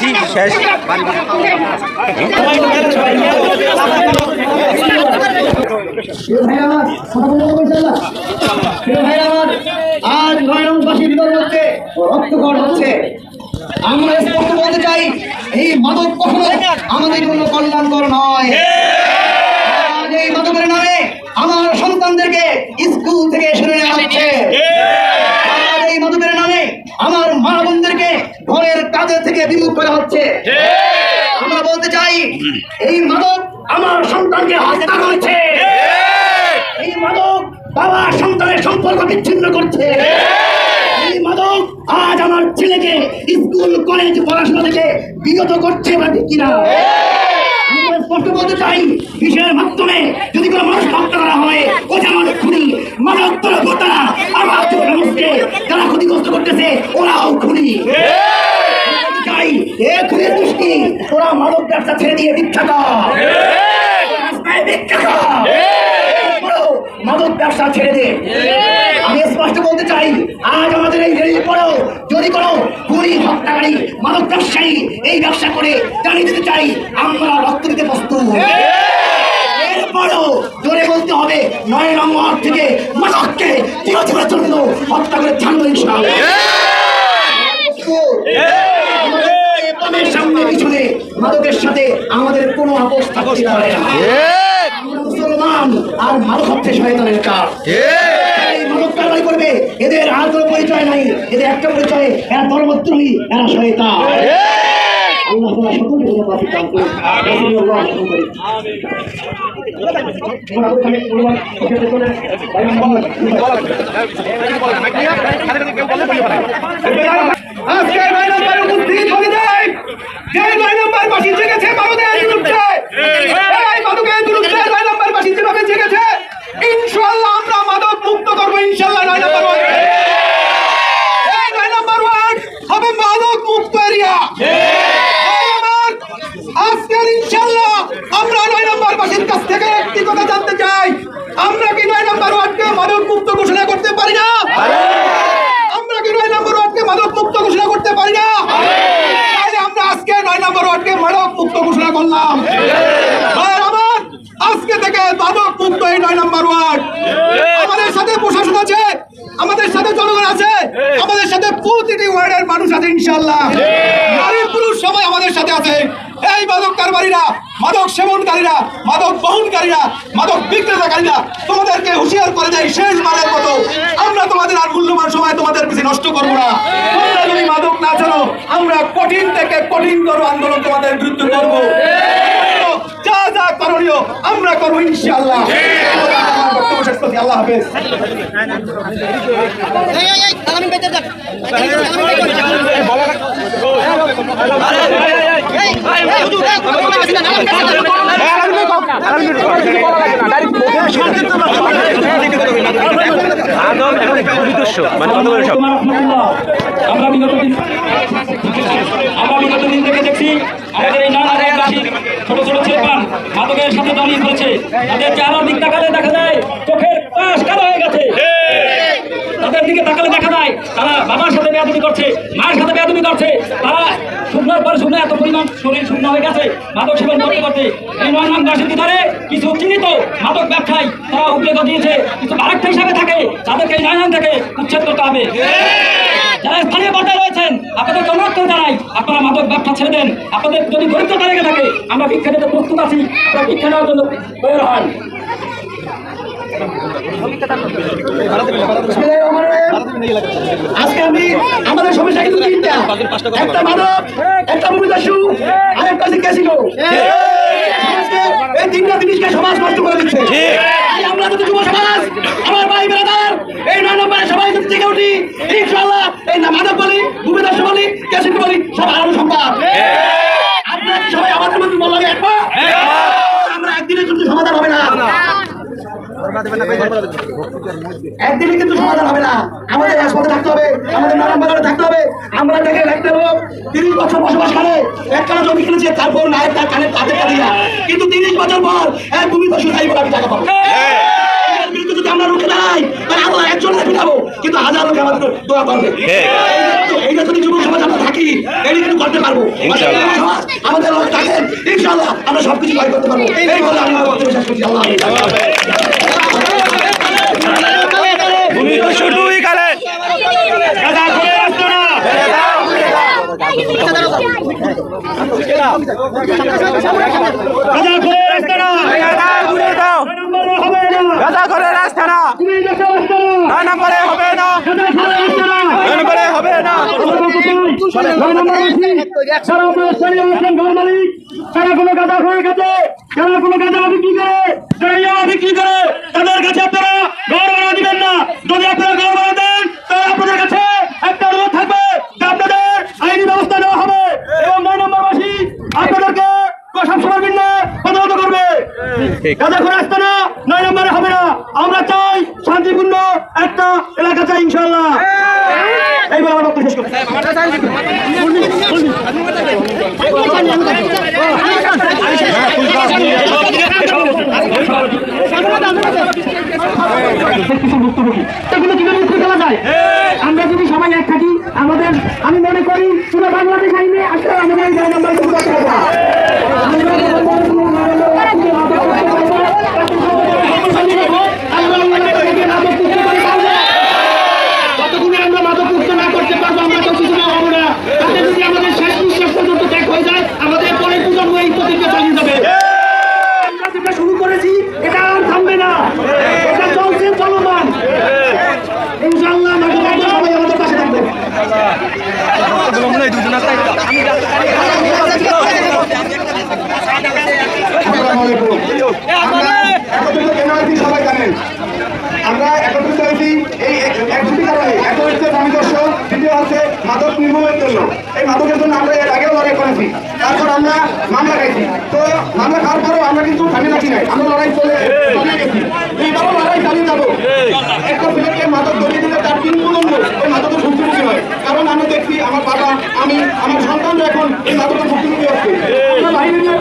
দিছি শেষ। আজ মধ্যে রক্তকর হচ্ছে আমরা স্পষ্ট বলতে চাই, এই মাদক কখনো আমাদের জন্য কল্যাণকর নয় আজ এই মাদকের নামে আমার সন্তানদেরকে স্কুল থেকে সরে নেওয়া হচ্ছে আজ এই মাদকের নামে আমার মা বোনদেরকে ঘরের কাজের থেকে বিমুখ করা হচ্ছে। আমরা বলতে চাই এই মাদক আমার সন্তানকে হত্যা করেছে। এই মাদক বাবা সন্তানের সম্পর্ক বিচ্ছিন্ন করছে। এই মাদক আজ আমার ছেলেকে স্কুল কলেজ পড়াশোনা থেকে বিগত করছে বা কিনা। স্পষ্ট বলতে চাই বিষয়ের মাধ্যমে যদি কোনো মানুষ হত্যা করা হয় ও যেমন খুনি মাদক তোলা বোতারা আমার মানুষকে যারা ক্ষতিগ্রস্ত করতেছে ওরাও খুনি চাই এ খুনের দৃষ্টি তোরা মাদক ব্যবসা ছেড়ে দিয়ে ভিক্ষা কর। রাস্তায় ভিক্ষা কর। মাদক ব্যবসা ছেড়ে দে। আমি স্পষ্ট বলতে চাই আজ আমাদের এই রেল পড়ো। যদি কোনো খুনি হত্যাকারী মাদক ব্যবসায়ী এই ব্যবসা করে জানিয়ে দিতে চাই আমরা রক্ত দিতে প্রস্তুত। এরপরও জোরে বলতে হবে নয় নম্বর থেকে মাদককে চিরচেরার জন্য হত্যা করে ছাড়বো ইনশাআল্লাহ। সামনে পিছনে মাদকের সাথে আমাদের কোনো আপোষ থাকতে পারে না। মুসলমান আর মাদক হচ্ছে শয়তানের কাজ করবে এদের আর কোনো পরিচয় নাই। এদের একটা পরিচয় এরা ধর্মদ্রোহী এরা শয়তান। আল্লাহ সকলকে দান করুন নয় নম্বর উপস্থিত হয়ে যায় যে নয় নম্বর বাসী জেগেছে মাদকের বিরুদ্ধে এই মাদকের বিরুদ্ধে নয় নম্বর বাসী যেভাবে জেগেছে ইনশাল্লাহ আমরা মাদক মুক্ত করব ইনশাল্লাহ নয় নম্বর ওয়ার্ড এই নয় নম্বর ওয়ার্ড হবে মাদক মুক্ত এরিয়া আমার আজকের ইনশাল্লাহ আমরা নয় নম্বর বাসীর কাছ থেকে একটি কথা জানতে চাই আমরা কি নয় নম্বর ওয়ার্ডকে মাদক মুক্ত ঘোষণা করতে পারি না আমরা কি নয় নম্বর ওয়ার্ডকে মাদক মুক্ত ঘোষণা করতে পারি না তাহলে আমরা আজকে নয় নম্বর ওয়ার্ডকে মাদক মুক্ত ঘোষণা করলাম ভাইয়ের আমার আজকে থেকে মাদক মুক্ত এই নয় নম্বর ওয়ার্ড আমাদের সাথে প্রশাসন আছে আমাদের সাথে জনগণ আছে আমাদের সাথে প্রতিটি ওয়ার্ডের মানুষ আছে ইনশাল্লাহ নারী পুরুষ সবাই আমাদের সাথে আছে। এই মাদক কারবারীরা মাদক সেবনকারীরা মাদক বহনকারীরা মাদক বিক্রেতাকারীরা তোমাদেরকে হুঁশিয়ার করে দেয় শেষ মতো। আমরা তোমাদের আর মূল্যবান সময় তোমাদের পিছিয়ে নষ্ট করব না। তোমরা যদি মাদক না জানো আমরা কঠিন থেকে কঠিনতর আন্দোলন তোমাদের বিরুদ্ধে করব। যা যা করণীয় আমরা করব ইনশাআল্লাহ। আমার বক্তব্য শেষ করছি আল্লাহ হাফেজ আদম এখন বিদস্য মানে কত বড় সব আমরা বিগত দিন আমরা বিগত দিন থেকে দেখছি, আমাদের নানা ছোট ছোট ছেলেপান মাদকের সাথে দিক তাকালে দেখা যায় চোখের হয়ে গেছে। তাদের দিকে তাকালে দেখা যায় তারা বাবার সাথে বেয়াদবি করছে, মায়ের সাথে বেয়াদবি করছে। তারা শুকনোর পর শুকনো, এত শরীর শুকনো হয়ে গেছে, মাদক সেবন করতে করতে। এই নয় নং গাছের ভিতরে কিছু চিহ্নিত মাদক ব্যবসায়ী তারা উদ্বেগ দিয়েছে। কিছু আরেকটা হিসাবে থাকে, তাদেরকে উচ্ছেদ করতে হবে। যারা স্থানীয় পর্যায়ে রয়েছেন আপনাদের অনুরোধ করে জানাই। আপনারা মাদক ব্যবসা ছেড়ে দেন। আপনাদের যদি দরিদ্রতা লেগে থাকে আমরা ভিক্ষা দিতে প্রস্তুত আছি। আপনারা ভিক্ষা দেওয়ার জন্য বের হন। আজকে আমি আমাদের সমস্যা কিন্তু তিনটা। একটা মাদক একটা ভূমিদস্যু আর একটা হচ্ছে ক্যাসিনো এই তিনটা জিনিসকে সমাজ নষ্ট করে দিচ্ছে। আমরা যদি যুব সমাজ আমার ভাই বেড়াদার একদিনে কিন্তু সমাধান হবে না। আমাদের হাসপাতালে থাকতে হবে আমাদের নানান বাজারে থাকতে হবে। আমরা দেখে রাখতে হবে তিরিশ বছর বসবাস করে একখানা জমি কিনেছে তারপর নায়ক তার কানে কাঁধে কাঁধিয়া কিন্তু তিরিশ বছর পর এক ভূমি তো আমি টাকা পাবো। হ্যাঁ। হ্যাঁ। আমরা থাকি কিন্তু করতে পারব। সবকিছু করতে পারব। আমি বক্তব্য করছি। গাজা করে রাস্তা করে রাস্তা নম্বরে হবে না নয় নম্বরে হবে না সারা অনুষ্ঠানে আছেন ঘর মালিক সারা কোনো গাঁদা হয়ে গেছে যারা কোনো গাঁদা বিক্রি করে তাদের কাছে আপনারা ঘর ভাড়া দিবেন শান্তিপূর্ণ একটা এলাকা চাই আমরা যদি সবাই এক থাকি আমাদের আমি মনে করি জন্য এই মাদকের জন্য আমরা এর আগেও লড়াই করেছি। তারপর আমরা মামলা খাইছি। তো মামলা খাওয়ার পরেও আমরা কিন্তু থামি রাখি নাই। আমরা লড়াই চলে গেছি। এইবারও লড়াই চালিয়ে যাব। একটা ছেলেকে মাদক ধরিয়ে দিলে তার তিন প্রজন্ম ওই মাদকের ভুক্তভোগী হয়। কারণ আমি দেখছি আমার বাবা, আমি, আমার সন্তানরা এখন এই মাদকের ভুক্তভোগী হচ্ছে। সবাই কিন্তু এই